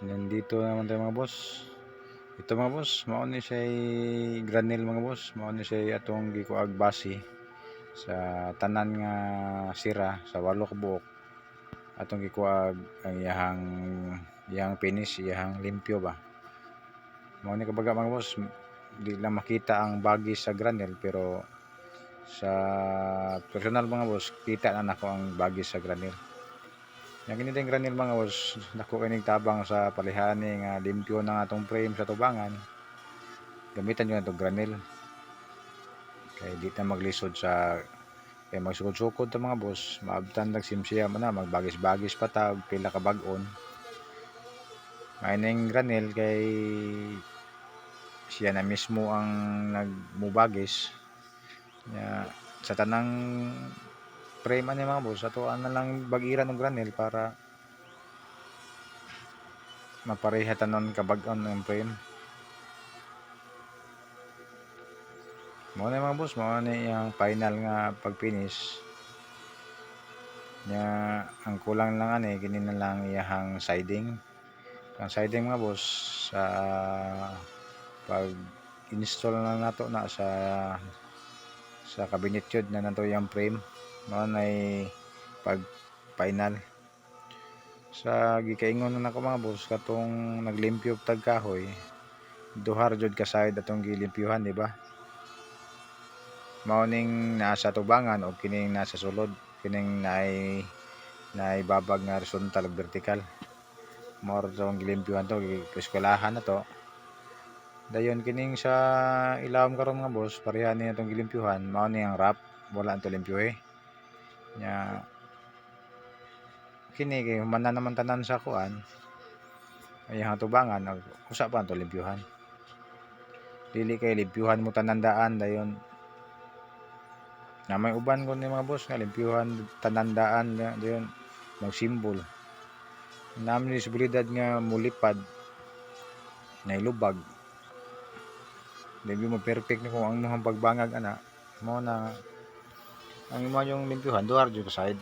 Nandito naman tayo mga boss. Ito mga boss, mao ni siya granel mga boss, mao ni siya atong gikuag basi sa tanan nga sira sa walo buok. Atong gikuag ang iyahang iyang finish, iyahang limpyo ba. Mao ni kabaga mga boss, di lang makita ang bagi sa granel pero sa personal mga boss, kita na nako ang bagi sa granel. Yang kini din granil mga boss, dako kining tabang sa palihani nga limpyo ng atong frame sa tubangan. Gamitan nyo na granil. Kaya di na maglisod sa kaya magsukod-sukod ta mga boss, maabtan dag simsiya man na magbagis-bagis pa ta pila ka bag-on. Maining granil kay siya na mismo ang nagmubagis. Ya, sa tanang frame ani mga boss ato na lang bagiran ng granel para mapareha tanon kabag-on ng frame mo na mga boss mo na yung final nga pag finish nya ang kulang lang ani kini na lang iyahang siding. Ang siding mga boss sa pag install na nato na sa sa cabinet yun na nato yung frame mao nay pag final sa gikaingon na nako mga boss katong naglimpyo tag kahoy duhar jud ka side atong gilimpyuhan di ba? Mao ning nasa tubangan o kining nasa sulod kining naay naay babag nga horizontal ug vertical mao ra tong gilimpyuhan to eskwelahan na to. Dayon kining sa ilawom karon mga boss pareha ni atong gilimpyuhan mao ni ang wrap wala ang limpyuhe nya kini kay human na naman tanan sa kuan. Ay ang tubangan ag usa pa to limpyuhan dili kay limpyuhan mo tanan daan dayon. Na may uban ko ni mga boss nga limpyuhan tanan daan dayon. Magsimbol namin posibilidad nga mulipad. Na ilubag Dili mo perfect ni kung ang imong pagbangag ana. Mo na ang imo yung limpyuhan duhar ka side.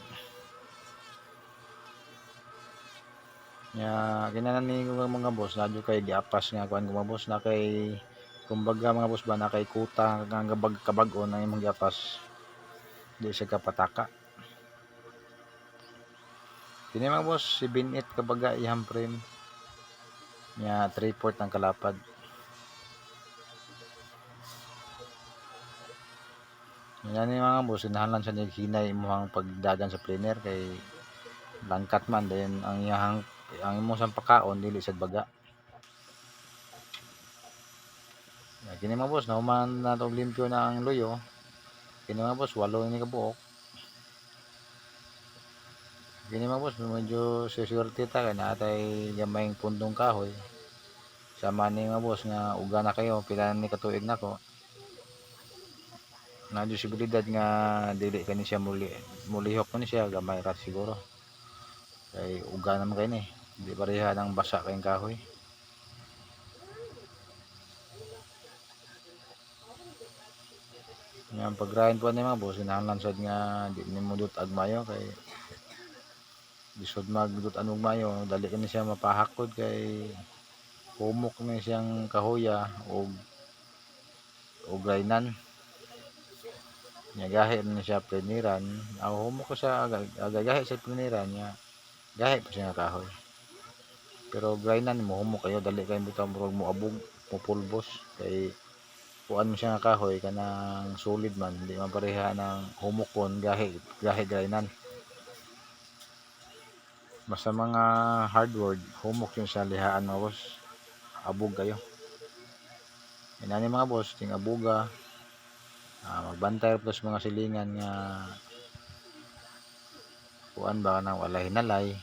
Nya kinanan ni mga boss na jud kay giapas nga kuan mga boss na kay kumbaga mga boss ba na kay kuta nga gabag kabag-on ang imong giapas. Di siya kapataka. Kini mga boss 7-8 kabaga ihang frame. Nya 3-4 ang kalapad yan ni mga boss inahalan sa ni hinay imong pagdagan sa planer kay langkat man then ang iyang ang imo sang pakaon dili sad baga. Ya, kini mga boss nahuman na to limpyo na ang luyo kini mga boss walo ni kabuok. Kini mga boss medyo siswerte ta kay natay gamayng pundong kahoy. Sama ni mga boss nga uga na kayo pila ni katuig nako na posibilidad nga dili kani siya muli mulihok man siya gamay ra siguro. Kay uga naman kay ni di pareha ng basa kayong kahoy. Yan pag grind po ni mga boss inahalan sad nga di ni mo dut agmayo kay bisod magdut anong mayo. Dali kani siya mapahakod kay humok ni siyang kahoya og og grainan nya gahi na siya pleniran. Aw humok ko siya aga gahi sa pleniran nya gahi pa siya kahoy. Pero grainan mo humok kayo. Dali kayo butang murag mo abog mo pulbos kay kuan mo siya nga kahoy kanang solid man. Di man pareha ng humok kon gahi gahi grainan basta mga hardwood humok yun sa lihaan mga boss. Abog kayo. Inani mga boss ting abuga ah, magbantay plus mga silingan nga kuan ba nang wala hinalay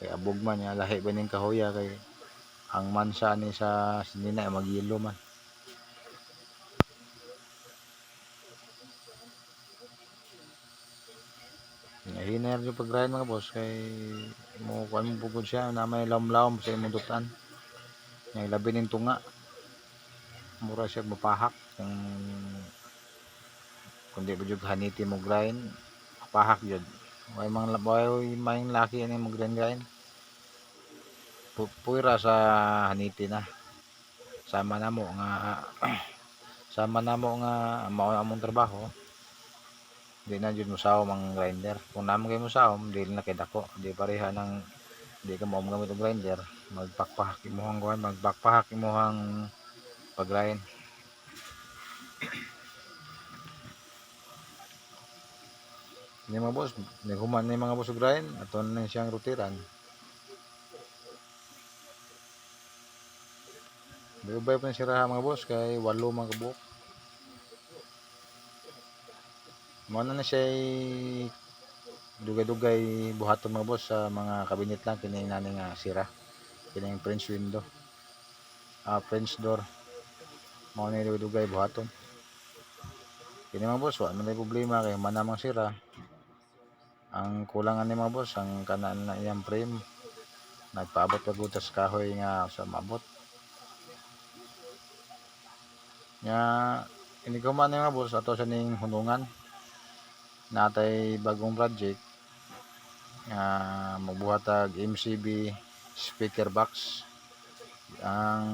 kay abog man nga lahi ba ning kahoya kay ang mansa ni sa sinina magyelo man Hiner yung pag-grind mga boss kay mo kuan mo pugod siya na may lamlawom sa imong dutan. Yang labi ning tunga. Mura siya mapahak kung kundi jud haniti mo grind pahak jud. Way mang way mang laki ani mo grind grind. pu- puwira sa haniti na. Sama na mo nga sama na mo nga mao among trabaho. Di na jud musawom ang grinder. Kung naman kayo musawom dili na kay dako di pareha ng di ka mo gamit og grinder. Magpakpahak imuhang kuan magpakpahak imuhang pag-grind Ni mga boss, naghuman ni mga boss grind, aton na siyang rutiran. Ubay pa ni siraha mga boss kay walo mga kabuok. Mao na na siya dugay-dugay buhaton mga boss sa mga kabinet lang kini nani nga sira. Kini yung French window. Ah, French door. Mao na yung dugay buhaton. Kini mga boss, wala may problema kay manamang sira. Ang kulangan ni mga boss, ang kanaan na iyang frame. Nagpaabot ka gutas kahoy nga sa mabot. Nga, ini ko man mga boss, ato sa ning hunungan. Natay bagong project. Nga, magbuhatag MCB speaker box. Ang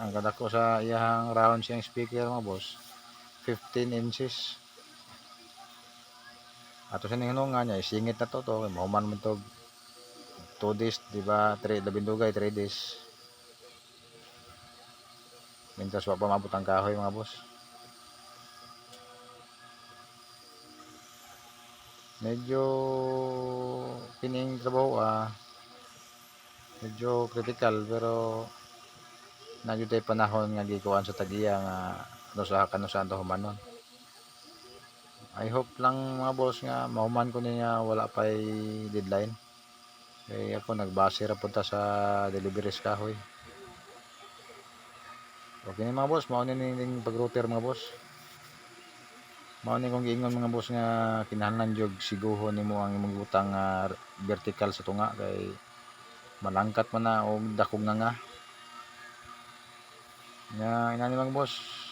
ang kadako sa iyang round siyang speaker mga boss, 15 inches. Ato sa ning hunungan niya, isingit na to to, mahuman man to 2 days, di ba? 3 labindugay, 3 days. Mintas wa pa mabot ang kahoy mga boss. Medyo kining trabaho ah medyo critical pero nagyud tay panahon nga gikuan sa tagiya nga ano sa kano sa to humanon. I hope lang mga boss nga mahuman ko niya wala pay deadline. Kaya ako nagbase ra punta sa deliveries kahoy. Okay mga boss, mao ni ning pag-router mga boss. Mao ni kong giingon mga boss nga kinahanglan jog siguhon nimo ang imong butang nga vertical sa tunga kay malangkat man na og dakog na nga. Nga inani mga boss.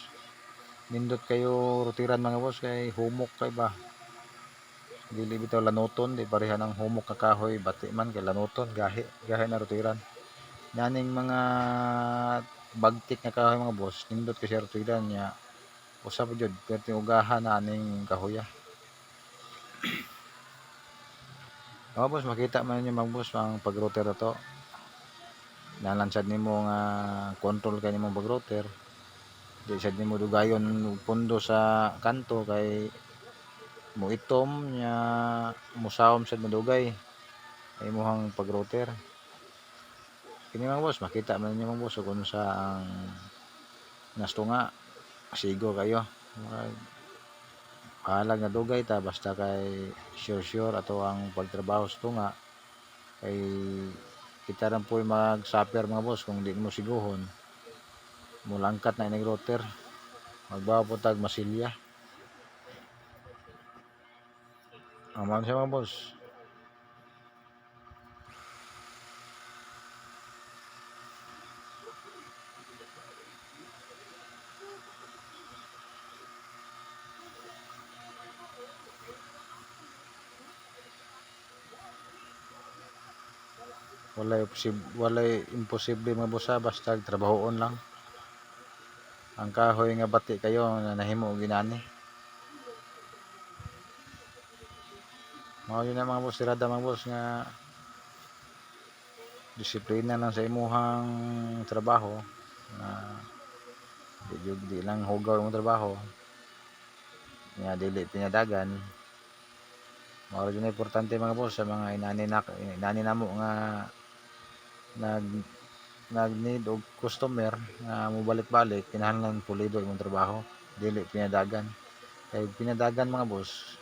Nindot kayo rutiran mga boss kay humok kay ba. Dili bitaw lanuton, di pareha ng humok ka kahoy, bati man kay lanuton, gahi, gahi na rutiran. Naning mga bagtik nga kahoy mga boss, nindot kasi rutiran niya. Usa pa jud, perti ugahan na aning kahoya. Mga boss, makita man ninyo mga boss ang pag-router to. Nalansad nimo nga control kay nimong pag-router. Di sad nimo dugayon pundo sa kanto kay mo itom nya musawom sad madugay ay imuhang pag-router. Kini mga boss, makita man ninyo mga boss kung sa ang nastunga sigo kayo. Mga Pahalag na dugay ta basta kay sure sure ato ang pagtrabaho sa tunga kay kita rin po mag-suffer mga boss kung di mo siguhon mulangkat na inig router. Magbawa po tag masilya. Aman siya mga boss. Walay walay imposible ha, basta trabahoon lang ang kahoy nga bati kayo na nahimo ginani. Mao yun na mga boss sirada mga boss nga disiplina lang sa imuhang trabaho na di, di lang hugaw imong trabaho nga dili pinadagan. Mao yun na importante mga boss sa mga inani na inani namo nga nag nag need og customer nga mobalik-balik kinahanglan pulido imong trabaho dili pinadagan. Kay pinadagan mga boss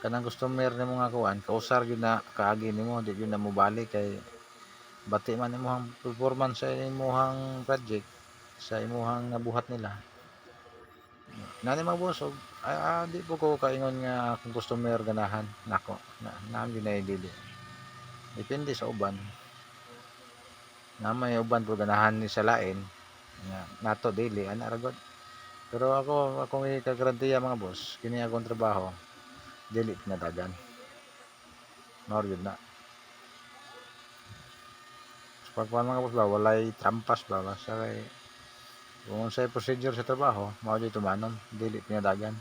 kanang customer nimo nga kuan kausar gyud na kaagi nimo di gyud na mobalik kay bati man imong performance sa imong project sa imong nabuhat nila. Nani mga boss og ah, ah, di po ko kaingon nga kung customer ganahan. Nako na naam gyud na dili depende sa uban na may uban po ganahan ni sa lain. Nga nato dili ana ra gud. Pero ako akong ikagarantiya mga boss kini akong trabaho dili pinadagan mao gyud na. Pagkuhan mga boss ba walay trampas ba basta kay kung sa procedure sa trabaho mao di tumanon dili pinadagan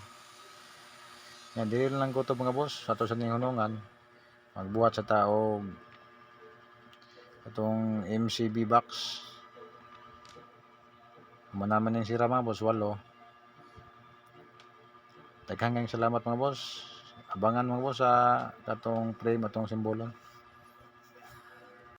yan dili lang ko to mga boss sa to sa ning hunungan. Magbuhat sa tao og atong MCB box. Manaman yung sira mga boss walo. Daghang kayong salamat mga boss. Abangan mga boss sa atong frame atong simbolon